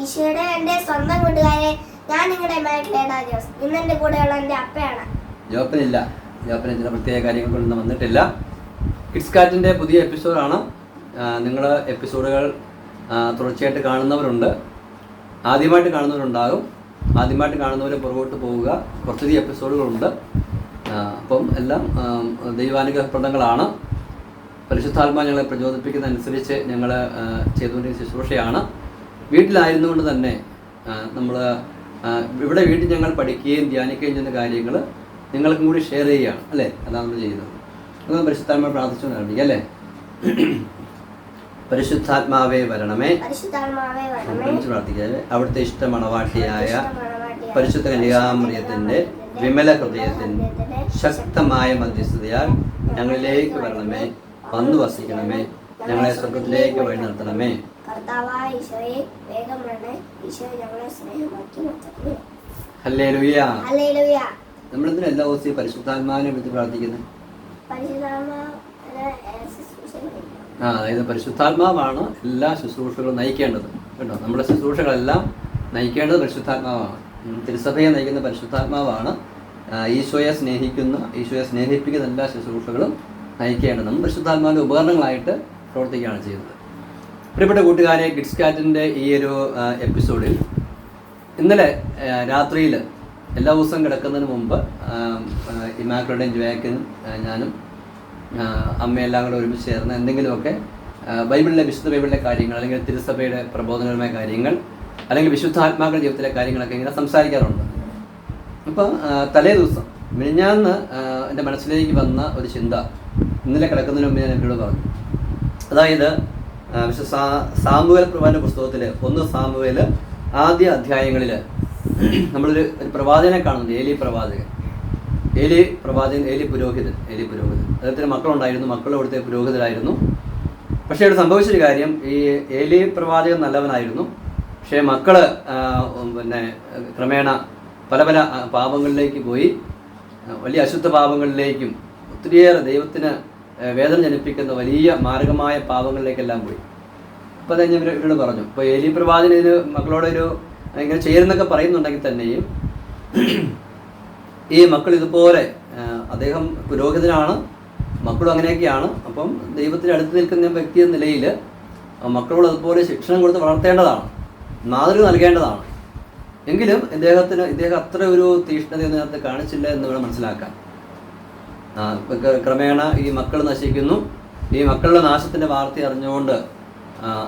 ഈശോയുടെ എന്റെ സ്വന്തം കൂട്ടുകാരെ ഞാൻ നിങ്ങളുടെ മാക്ലേഡ ജോസ് ഇന്ന് എന്റെ കൂടെയുള്ള എന്റെ അപ്പയാണ്. ജോപ്പനില്ല. ജോപ്പന് ചില പ്രത്യേക കാര്യങ്ങൾ കൊണ്ടൊന്നും വന്നിട്ടില്ല. കിഡ്സ് കാറ്റിന്റെ പുതിയ എപ്പിസോഡാണ് നിങ്ങൾ എപ്പിസോഡുകൾ തുടർച്ചയായിട്ട് കാണുന്നവരുണ്ട്. ആദ്യമായിട്ട് കാണുന്നവരുണ്ടാകും. ആദ്യമായിട്ട് കാണുന്നവർ പുറകോട്ട് പോവുക. കുറച്ചധികം എപ്പിസോഡുകളുണ്ട് അപ്പം എല്ലാം ദൈവാനുഗ്രഹപ്രദങ്ങളാണ്. പരിശുദ്ധാത്മാ ഞങ്ങളെ പ്രചോദിപ്പിക്കുന്നതനുസരിച്ച് ഞങ്ങൾ ചെയ്തുകൊണ്ടിരുന്ന ശുശ്രൂഷയാണ്. വീട്ടിലായിരുന്നുകൊണ്ട് തന്നെ നമ്മൾ ഇവിടെ വീട്ടിൽ ഞങ്ങൾ പഠിക്കുകയും ധ്യാനിക്കുകയും ചെയ്യുന്ന കാര്യങ്ങൾ നിങ്ങൾക്കും കൂടി ഷെയർ ചെയ്യുകയാണ് അല്ലേ? അതാണ് നമ്മൾ ചെയ്യുന്നത്. നമ്മൾ പരിശുദ്ധാത്മ പ്രാർത്ഥിച്ചു ആരംഭിക്കാം അല്ലേ? പരിശുദ്ധാത്മാവേ വരണമേ. പ്രാർത്ഥിക്കാതെ അവിടുത്തെ ഇഷ്ടമണവാട്ടിയായ പരിശുദ്ധ പരിശുദ്ധ കന്യകാമറിയത്തിന്റെ വിമല ഹൃദയത്തിന്റെ ശക്തമായ മധ്യസ്ഥതയാൽ ഞങ്ങളിലേക്ക് വരണമേ. വന്നു വസിക്കണമേ. ഞങ്ങളെ സ്വർഗത്തിലേക്ക് വഴി നടത്തണമേ. കർത്താവായ ഈശോയെ വേഗം വരണേ. ഈശോ ഞങ്ങളെ സ്നേഹമാക്കി നിർത്തണമേ അല്ലേ ലുയ്യ ഹല്ലേലൂയ. നമ്മളെന്തിനാ എല്ലാ ദിവസവും ഈ പരിശുദ്ധാത്മാവിനെ വിളിച്ച് പ്രാർത്ഥിക്കുന്നത് പരിശുദ്ധാത്മാവിനെ ശുശ്രൂഷ ചെയ്യും. ആ അതായത് പരിശുദ്ധാത്മാവാണ് എല്ലാ ശുശ്രൂഷകളും നയിക്കേണ്ടത്. കേട്ടോ? നമ്മുടെ ശുശ്രൂഷകളെല്ലാം നയിക്കേണ്ടത് പരിശുദ്ധാത്മാവാണ്. തിരുസഭയെ നയിക്കുന്ന പരിശുദ്ധാത്മാവാണ് ഈശോയെ സ്നേഹിക്കുന്ന ഈശോയെ സ്നേഹിപ്പിക്കുന്ന എല്ലാ ശുശ്രൂഷകളും നയിക്കേണ്ടത് പരിശുദ്ധാത്മാവിന്റെ ഉപകരണങ്ങളായിട്ട് പ്രവർത്തിക്കുകയാണ് ചെയ്യുന്നത്. പ്രിയപ്പെട്ട കൂട്ടുകാരെ കിഡ്സ് കാറ്റിന്റെ ഈ ഒരു എപ്പിസോഡിൽ ഇന്നലെ രാത്രിയിൽ എല്ലാ ദിവസവും കിടക്കുന്നതിന് മുമ്പ് ഇമാക്കളുടെയും ജുവാക്കനും ഞാനും അമ്മയെല്ലാം കൂടെ ഒരുമിച്ച് ചേർന്ന് എന്തെങ്കിലുമൊക്കെ ബൈബിളിലെ വിശുദ്ധ ബൈബിളിലെ കാര്യങ്ങൾ അല്ലെങ്കിൽ തിരുസഭയുടെ പ്രബോധനപരമായ കാര്യങ്ങൾ അല്ലെങ്കിൽ വിശുദ്ധാത്മാക്കളുടെ ജീവിതത്തിലെ കാര്യങ്ങളൊക്കെ ഇങ്ങനെ സംസാരിക്കാറുണ്ട്. അപ്പം തലേ ദിവസം മിനിഞ്ഞാന്ന് എന്റെ മനസ്സിലേക്ക് വന്ന ഒരു ചിന്ത. ഇന്നലെ കിടക്കുന്നതിന് മുമ്പ് ഞാൻ എന്നോട് പറഞ്ഞു. അതായത് വിശ്വ സാമുവേൽ പ്രവാചന പുസ്തകത്തിൽ ഒന്ന് സാമുവേൽ ആദ്യ അധ്യായങ്ങളിൽ നമ്മളൊരു ഒരു പ്രവാചകനെ കാണുന്നുണ്ട് ഏലി പ്രവാചകൻ. ഏലി പ്രവാചകൻ ഏലി പുരോഹിതൻ ഏലി പുരോഹിതൻ. അദ്ദേഹത്തിന് മക്കളുണ്ടായിരുന്നു മക്കൾ അവിടുത്തെ പുരോഹിതരായിരുന്നു. പക്ഷേ ഇവിടെ സംഭവിച്ചൊരു കാര്യം ഈ ഏലി പ്രവാചകൻ നല്ലവനായിരുന്നു. പക്ഷേ മക്കൾ പിന്നെ ക്രമേണ പല പല പാപങ്ങളിലേക്ക് പോയി. വലിയ അശുദ്ധ പാപങ്ങളിലേക്കും ഒത്തിരിയേറെ ദൈവത്തിന് വേദന ജനിപ്പിക്കുന്ന വലിയ മാർഗമായ പാപങ്ങളിലേക്കെല്ലാം പോയി. അപ്പോൾ അത് ഞാൻ ഇവർ ഇവരോട് പറഞ്ഞു ഇപ്പോൾ ഏലി പ്രവാചന ഇതിന് മക്കളോടൊരു ഇങ്ങനെ ചേരുന്നൊക്കെ പറയുന്നുണ്ടെങ്കിൽ തന്നെയും ഈ മക്കൾ ഇതുപോലെ അദ്ദേഹം പുരോഹിതനാണ് മക്കളും അങ്ങനെയൊക്കെയാണ്. അപ്പം ദൈവത്തിന് അടുത്ത് നിൽക്കുന്ന വ്യക്തി എന്ന നിലയിൽ മക്കളോട് അതുപോലെ ശിക്ഷണം കൊടുത്ത് വളർത്തേണ്ടതാണ് മാതൃക നൽകേണ്ടതാണ്. എങ്കിലും ഇദ്ദേഹത്തിന് ഇദ്ദേഹം അത്ര ഒരു തീഷ്ണത ഇതിനകത്ത് കാണിച്ചില്ല എന്ന് വേണം മനസ്സിലാക്കാൻ. ഇപ്പൊ ക്രമേണ ഈ മക്കൾ നശിക്കുന്നു. ഈ മക്കളുടെ നാശത്തിന്റെ വാർത്ത അറിഞ്ഞുകൊണ്ട്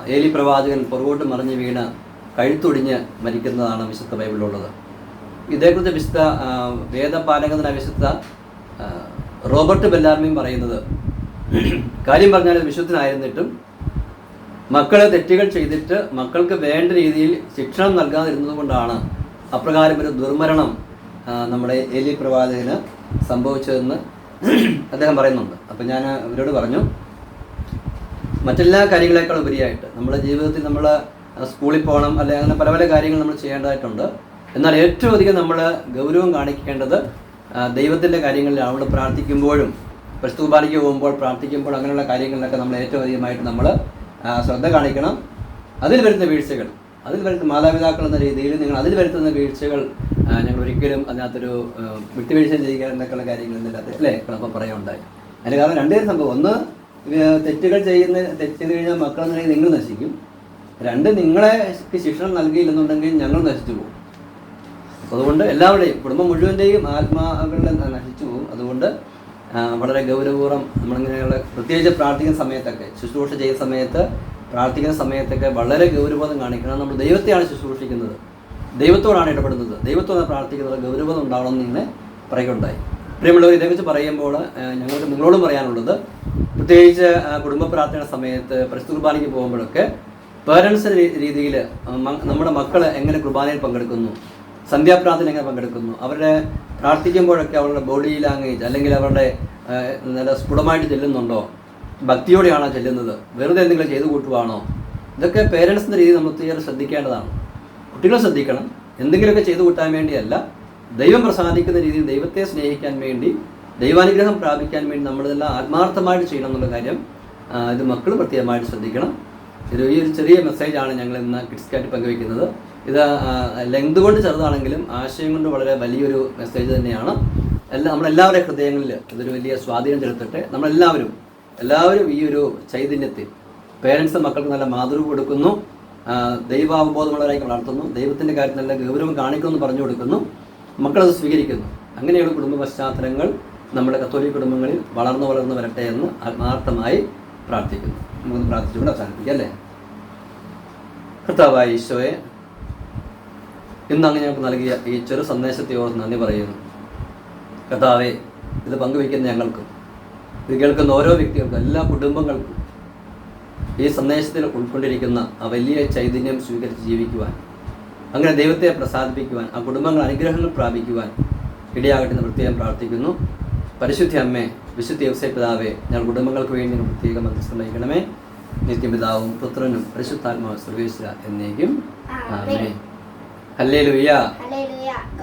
ഏലി പ്രവാചകൻ പുറകോട്ട് മറിഞ്ഞ് വീണ് കഴുത്തൊടിഞ്ഞ് മരിക്കുന്നതാണ് വിശുദ്ധ ബൈബിളിലുള്ളത്. ഇതേക്കുറിച്ച് വിശുദ്ധ ആ, വേദപാലകനായ വിശുദ്ധ റോബർട്ട് ബെല്ലാർമിയും പറയുന്നത് കാര്യം പറഞ്ഞാൽ വിശുദ്ധനായിരുന്നിട്ടും മക്കളെ തെറ്റുകൾ ചെയ്തിട്ട് മക്കൾക്ക് വേണ്ട രീതിയിൽ ശിക്ഷണം നൽകാതിരുന്നത് കൊണ്ടാണ് അപ്രകാരം ഒരു ദുർമരണം നമ്മുടെ എലി പ്രവാചകന് സംഭവിച്ചതെന്ന് അദ്ദേഹം പറയുന്നുണ്ട്. അപ്പം ഞാൻ അവരോട് പറഞ്ഞു മറ്റെല്ലാ കാര്യങ്ങളെക്കാൾ ഉപരിയായിട്ട് നമ്മുടെ ജീവിതത്തിൽ നമ്മൾ സ്കൂളിൽ പോകണം അല്ലെങ്കിൽ അങ്ങനെ പല പല കാര്യങ്ങൾ നമ്മൾ ചെയ്യേണ്ടതായിട്ടുണ്ട്. എന്നാൽ ഏറ്റവും അധികം നമ്മൾ ഗൗരവം കാണിക്കേണ്ടത് ദൈവത്തിന്റെ കാര്യങ്ങളിൽ അവിടെ പ്രാർത്ഥിക്കുമ്പോഴും പ്രസ്തുപാലിക്ക് പോകുമ്പോൾ പ്രാർത്ഥിക്കുമ്പോൾ അങ്ങനെയുള്ള കാര്യങ്ങളിലൊക്കെ നമ്മൾ ഏറ്റവും അധികമായിട്ട് നമ്മൾ ശ്രദ്ധ കാണിക്കണം. അതിൽ വരുന്ന വീഴ്ചകൾ അതിൽ വരുന്ന മാതാപിതാക്കൾ എന്ന രീതിയിൽ നിങ്ങൾ അതിൽ വരുത്തുന്ന വീഴ്ചകൾ ഞങ്ങൾ ഒരിക്കലും അതിനകത്തൊരു വിട്ടുവീഴ്ച ചെയ്യുക എന്നൊക്കെയുള്ള കാര്യങ്ങൾ ഇതിനകത്ത് അല്ലേ ഇപ്പോൾ പറയുണ്ടായി അതിന് കാരണം രണ്ടേ സംഭവം. ഒന്ന് തെറ്റുകൾ ചെയ്യുന്ന തെറ്റ് ചെയ്ത് കഴിഞ്ഞാൽ എന്ന നിങ്ങൾ നശിക്കും. രണ്ട് നിങ്ങളെ ശിക്ഷണം നൽകിയില്ലെന്നുണ്ടെങ്കിൽ ഞങ്ങൾ നശിച്ചു പോകും. അതുകൊണ്ട് എല്ലാവരുടെയും കുടുംബം മുഴുവന്റെയും ആത്മാക്കളുടെ നശിച്ചു പോകും. അതുകൊണ്ട് വളരെ ഗൗരവപൂർവം നമ്മളിങ്ങനെയുള്ള പ്രത്യേകിച്ച് പ്രാർത്ഥിക്കുന്ന സമയത്തൊക്കെ ശുശ്രൂഷ ചെയ്യുന്ന സമയത്ത് പ്രാർത്ഥിക്കുന്ന സമയത്തൊക്കെ വളരെ ഗൗരവബോധം കാണിക്കണം. നമ്മൾ ദൈവത്തെയാണ് ശുശ്രൂഷിക്കുന്നത്. ദൈവത്തോടാണ് ഇടപെടുന്നത്. ദൈവത്തോടെ പ്രാർത്ഥിക്കുന്നത് ഗൗരവം ഉണ്ടാവണം എന്ന് ഇങ്ങനെ പറയുകയുണ്ടായി. പ്രിയമുള്ളവർ ഇതേക്കുറിച്ച് പറയുമ്പോൾ ഞങ്ങൾക്ക് നിങ്ങളോടും പറയാനുള്ളത് പ്രത്യേകിച്ച് കുടുംബ പ്രാർത്ഥന സമയത്ത് പരിസ്ഥിതി കുർബാനയ്ക്ക് പോകുമ്പോഴൊക്കെ പേരൻസ് രീതിയിൽ നമ്മുടെ മക്കൾ എങ്ങനെ കുർബാനയിൽ പങ്കെടുക്കുന്നു സന്ധ്യാപ്രാർത്ഥന എങ്ങനെ പങ്കെടുക്കുന്നു അവരുടെ പ്രാർത്ഥിക്കുമ്പോഴൊക്കെ അവരുടെ ബോഡി ലാംഗ്വേജ് അല്ലെങ്കിൽ അവരുടെ നല്ല സ്ഫുടമായിട്ട് ചെല്ലുന്നുണ്ടോ ഭക്തിയോടെയാണോ ചെല്ലുന്നത് വെറുതെ എന്തെങ്കിലും ചെയ്തു കൂട്ടുവാണോ ഇതൊക്കെ പേരൻസിന്റെ രീതി നമ്മൾ തീരെ ശ്രദ്ധിക്കേണ്ടതാണ്. കുട്ടികൾ ശ്രദ്ധിക്കണം. എന്തെങ്കിലുമൊക്കെ ചെയ്തു കൂട്ടാൻ വേണ്ടിയല്ല ദൈവം പ്രസാദിക്കുന്ന രീതിയിൽ ദൈവത്തെ സ്നേഹിക്കാൻ വേണ്ടി ദൈവാനുഗ്രഹം പ്രാപിക്കാൻ വേണ്ടി നമ്മളിതെല്ലാം ആത്മാർത്ഥമായിട്ട് ചെയ്യണം എന്നുള്ള കാര്യം ഇത് മക്കൾ പ്രത്യേകമായിട്ട് ശ്രദ്ധിക്കണം. ഇത് ഈ ഒരു ചെറിയ മെസ്സേജാണ് ഞങ്ങൾ ഇന്ന് കിഡ്സ്ക്കായിട്ട് പങ്കുവയ്ക്കുന്നത്. ഇത് ലെങ്ത് കൊണ്ട് ചെറുതാണെങ്കിലും ആശയം കൊണ്ട് വളരെ വലിയൊരു മെസ്സേജ് തന്നെയാണ്. എല്ലാ നമ്മളെല്ലാവരുടെ ഹൃദയങ്ങളിൽ ഇതൊരു വലിയ സ്വാധീനം ചെലുത്തട്ടെ. നമ്മളെല്ലാവരും എല്ലാവരും ഈ ഒരു ചൈതന്യത്തിൽ പേരൻസ് മക്കൾക്ക് നല്ല മാതൃക കൊടുക്കുന്നു. ദൈവാവബോധമുള്ളവരായി വളർത്തുന്നു. ദൈവത്തിന്റെ കാര്യത്തിൽ നല്ല ഗൗരവം കാണിക്കുമെന്ന് പറഞ്ഞു കൊടുക്കുന്നു. മക്കളത് സ്വീകരിക്കുന്നു. അങ്ങനെയുള്ള കുടുംബ പശ്ചാത്തലങ്ങൾ നമ്മുടെ കത്തോലിക് കുടുംബങ്ങളിൽ വളർന്നു വളർന്നു വരട്ടെ എന്ന് ആത്മാർത്ഥമായി പ്രാർത്ഥിക്കുന്നു. നമുക്കൊന്ന് പ്രാർത്ഥിച്ചുകൊണ്ട് അവസാനിപ്പിക്കാം അല്ലേ? കർത്താവായ ഈശോയെ ഇന്ന് അങ്ങ് ഞങ്ങൾക്ക് നൽകിയ ഈ ചെറു സന്ദേശത്തെ ഓർത്ത് നന്ദി പറയുന്നു. കർത്താവെ ഇത് പങ്കുവയ്ക്കുന്ന ഞങ്ങൾക്കും ഇത് കേൾക്കുന്ന ഓരോ വ്യക്തികൾക്കും എല്ലാ കുടുംബങ്ങൾക്കും ഈ സന്ദേശത്തിൽ ഉൾക്കൊണ്ടിരിക്കുന്ന ആ വലിയ ചൈതന്യം സ്വീകരിച്ച് ജീവിക്കുവാൻ അങ്ങനെ ദൈവത്തെ പ്രസാദിപ്പിക്കുവാൻ ആ കുടുംബങ്ങൾ അനുഗ്രഹങ്ങൾ പ്രാപിക്കുവാൻ ഇടയാകട്ടെ എന്ന് പ്രത്യേകം പ്രാർത്ഥിക്കുന്നു. പരിശുദ്ധി അമ്മേ വിശുദ്ധ ദിവസ പിതാവേ ഞങ്ങൾ കുടുംബങ്ങൾക്ക് വേണ്ടി പ്രത്യേകം മധ്യസ്ഥം വഹിക്കണമേ. നിത്യപിതാവും പുത്രനും പരിശുദ്ധാത്മാവ് സർവേശ്വര എന്നേക്കും. ആമേ ഹല്ലേ ലുയ്യ